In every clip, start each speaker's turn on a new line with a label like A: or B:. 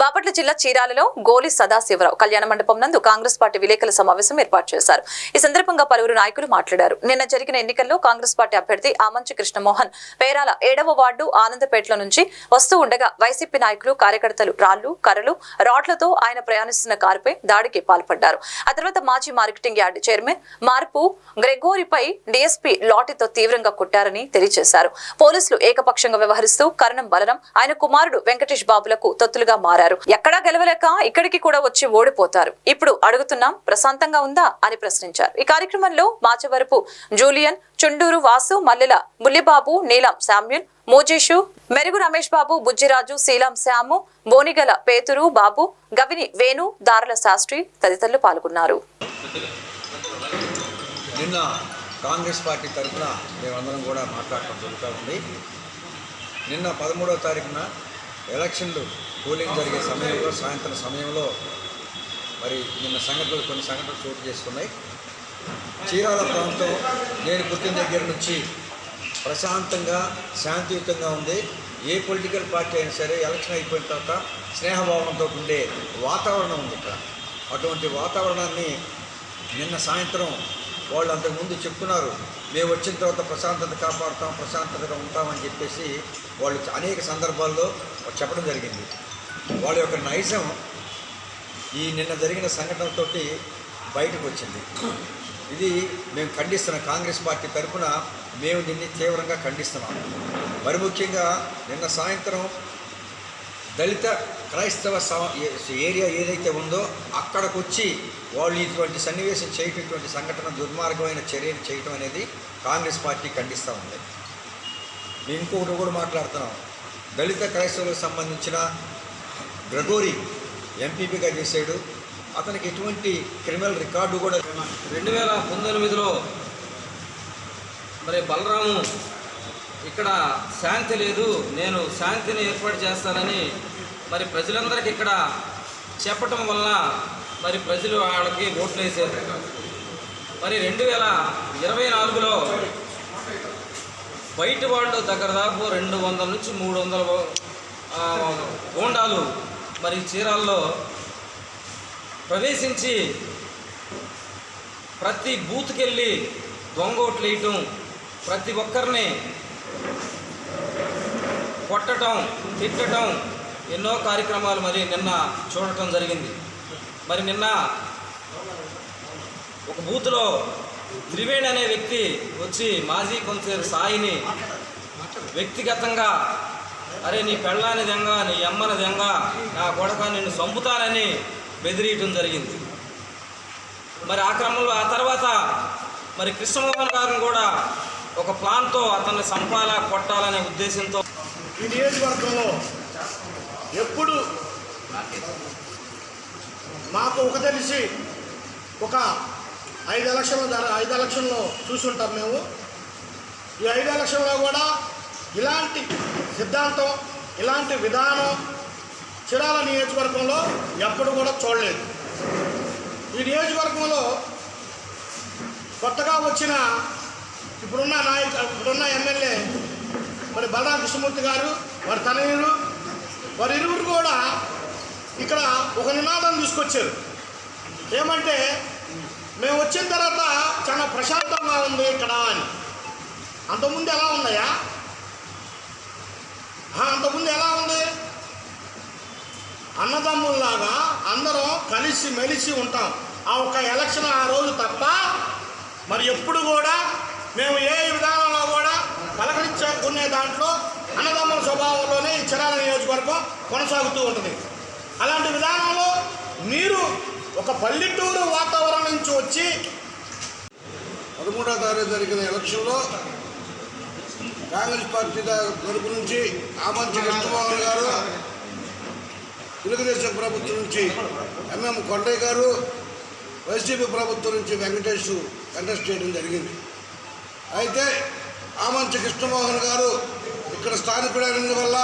A: బాపట్ల జిల్లా చీరాలలో గోలి సదాశివరావు కళ్యాణ మండపం నందు కాంగ్రెస్ పార్టీ విలేకరుల సమావేశం ఏర్పాటు చేశారు. ఈ సందర్భంగా పలువురు నాయకులు మాట్లాడారు. నిన్న జరిగిన ఎన్నికల్లో కాంగ్రెస్ పార్టీ అభ్యర్థి ఆమంచి కృష్ణమోహన్ పేరాల ఏడవ వార్డు ఆనందపేటలో నుంచి వస్తూ ఉండగా వైసీపీ నాయకులు కార్యకర్తలు రాళ్ళు కర్రలు రాడ్లతో ఆయన ప్రయాణిస్తున్న కారుపై దాడికి పాల్పడ్డారు. ఆ తర్వాత మాజీ మార్కెటింగ్ యార్డ్ చైర్మన్ మార్పు గ్రెగోరిపై డీఎస్పీ లాఠీతో తీవ్రంగా కొట్టారని తెలియజేశారు. పోలీసులు ఏకపక్షంగా వ్యవహరిస్తూ కరణం బలరం ఆయన కుమారుడు వెంకటేష్ బాబులకు తొత్తులుగా మారారు. ఎక్కడా గెలవలేక ఇక్కడికి కూడా వచ్చి ఓడిపోతారు. ఇప్పుడు అడుగుతున్నాం ప్రశాంతంగా ఉందా అని ప్రశ్నించారు. ఈ కార్యక్రమంలో మాచవరపు జూలియన్ చుండూరు వాసు మల్లెల బుల్లిబాబు నీలం శామ్యుల్ మోజేషు మెరుగు రమేష్ బాబు బుజ్జిరాజు శీలం శ్యాము బోనిగల పేతురు బాబు గవిని వేణు దారల శాస్త్రి తదితరులు పాల్గొన్నారు.
B: నిన్న కాంగ్రెస్ పార్టీ తరఫున మేమందరం కూడా మాట్లాడటం జరుగుతూ ఉంది. నిన్న పదమూడవ తారీఖున ఎలక్షన్లు పోలింగ్ జరిగే సమయంలో సాయంత్రం సమయంలో మరి నిన్న సంఘటనలు కొన్ని సంఘటనలు చోటు చేసుకున్నాయి. చీరాల ప్రాంతం నేను పుట్టిన దగ్గర నుంచి ప్రశాంతంగా శాంతియుతంగా ఉంది. ఏ పొలిటికల్ పార్టీ అయినా సరే ఎలక్షన్ అయిపోయిన తర్వాత స్నేహభావంతో ఉండే వాతావరణం ఉంది ఇక్కడ. అటువంటి వాతావరణాన్ని నిన్న సాయంత్రం వాళ్ళు అంతకుముందు చెప్తున్నారు మేము వచ్చిన తర్వాత ప్రశాంతత కాపాడుతాం ప్రశాంతతగా ఉంటామని చెప్పేసి వాళ్ళు అనేక సందర్భాల్లో చెప్పడం జరిగింది. వాళ్ళ యొక్క నైజం ఈ నిన్న జరిగిన సంఘటనతో బయటకు వచ్చింది. ఇది మేము ఖండిస్తున్న కాంగ్రెస్ పార్టీ తరఫున మేము దీన్ని తీవ్రంగా ఖండిస్తున్నాం. మరి ముఖ్యంగా నిన్న సాయంత్రం దళిత క్రైస్తవ ఏరియా ఏదైతే ఉందో అక్కడికి వచ్చి వాళ్ళు ఇటువంటి సన్నివేశం చేయటటువంటి సంఘటన దుర్మార్గమైన చర్యలు చేయటం అనేది కాంగ్రెస్ పార్టీ ఖండిస్తూ ఉంది. మేము ఇంకొకటి కూడా మాట్లాడుతున్నాం. దళిత క్రైస్తవులకు సంబంధించిన గ్రగోరి ఎంపీపీగా చేశాడు. అతనికి ఎటువంటి క్రిమినల్ రికార్డు కూడా
C: రెండు వేల పంతొమ్మిదిలో మరి బలరాము ఇక్కడ శాంతి లేదు నేను శాంతిని ఏర్పాటు చేస్తానని మరి ప్రజలందరికీ ఇక్కడ చెప్పటం వల్ల మరి ప్రజలు వాళ్ళకి ఓట్లు వేసారు. మరి రెండు వేల ఇరవై నాలుగులో బయట వాళ్ళు దగ్గర దాపు రెండు వందల నుంచి మూడు వందల గోండాలు మరి చీరాల్లో ప్రవేశించి ప్రతి బూత్కి వెళ్ళి దొంగ ఓట్లు వేయటం ప్రతి ఒక్కరిని కొట్టటం తిట్టటం ఎన్నో కార్యక్రమాలు మరి నిన్న చూడటం జరిగింది. మరి నిన్న ఒక బూత్లో త్రివేణి అనే వ్యక్తి వచ్చి మాజీ కౌన్సిలర్ సాయిని వ్యక్తిగతంగా అరే నీ పెళ్ళాని దెంగ నీ అమ్మని దెంగ నా కొడక నిన్ను చంపుతానని బెదిరియటం జరిగింది. మరి ఆ క్రమంలో ఆ తర్వాత మరి కృష్ణమోహన్ గారిని కూడా ఒక ప్లాన్తో అతన్ని చంపాలా కొట్టాలనే ఉద్దేశంతో
D: ఈ నియోజకవర్గంలో ఎప్పుడు? మాకు ఒక తెలిసి ఒక ఐదు లక్షల ధర ఐదు ఎలక్షన్లో చూసుంటాం మేము. ఈ ఐదు ఎలక్షన్లో కూడా ఇలాంటి సిద్ధాంతం ఇలాంటి విధానం చిరాల నియోజకవర్గంలో ఎప్పుడు కూడా చూడలేదు. ఈ నియోజకవర్గంలో కొత్తగా వచ్చిన ఇప్పుడున్న నాయక ఇప్పుడున్న ఎమ్మెల్యే మరి బలరాం కృష్ణమూర్తి గారు వారి తనయుడు వారి ఇరువురు కూడా ఇక్కడ ఒక నినాదం తీసుకొచ్చారు. ఏమంటే మేము వచ్చిన తర్వాత చాలా ప్రశాంతంగా ఉంది ఇక్కడ అని. అంతకుముందు ఎలా ఉన్నాయా? అంతకుముందు ఎలా ఉంది? అన్నదమ్ముల్లాగా అందరం కలిసి మెలిసి ఉంటాం. ఆ ఒక్క ఎలక్షన్ ఆ రోజు తప్ప మరి ఎప్పుడు కూడా మేము ఏ విధానం కూడా దాంట్లో అన్నదమ్ముల స్వభావంలోనే ఈ చిరాల నియోజకవర్గం కొనసాగుతూ ఉంటుంది. అలాంటి విధానంలో మీరు ఒక పల్లెటూరు వాతావరణం నుంచి వచ్చి
E: పదమూడవ తారీఖు జరిగిన ఎలక్షన్లో కాంగ్రెస్ పార్టీ తరపు నుంచి ఆమంచి కృష్ణమోహన్ గారు తెలుగుదేశం ప్రభుత్వం నుంచి ఎంఎం కొండయ్య గారు వైసీపీ ప్రభుత్వం నుంచి వెంకటేష్ కంటెస్ట్ చేయడం జరిగింది. అయితే ఆమంచి కృష్ణమోహన్ గారు ఇక్కడ స్థానికుడైనందువల్ల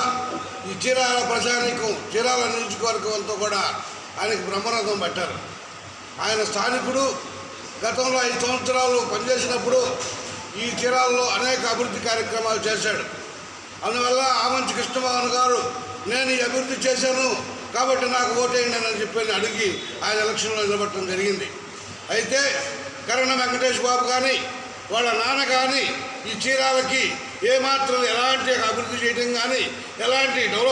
E: ఈ చీరాల ప్రజానీకం చీరాల నియోజకవర్గంతో కూడా ఆయనకు బ్రహ్మరథం పెట్టారు. ఆయన స్థానికుడు. గతంలో ఐదు సంవత్సరాలు పనిచేసినప్పుడు ఈ చీరాల్లో అనేక అభివృద్ధి కార్యక్రమాలు చేశాడు. అందువల్ల ఆమంచి కృష్ణమోహన్ గారు నేను ఈ అభివృద్ధి చేశాను కాబట్టి నాకు ఓటేయండి అని చెప్పి అడిగి ఆయన ఎలక్షన్లో నిలబడటం జరిగింది. అయితే కరణ వెంకటేష్ బాబు కానీ వాళ్ళ నాన్న కానీ ఈ చీరాలకి ఏమాత్రం ఎలాంటి అభివృద్ధి చేయడం కానీ ఎలాంటి డెవలప్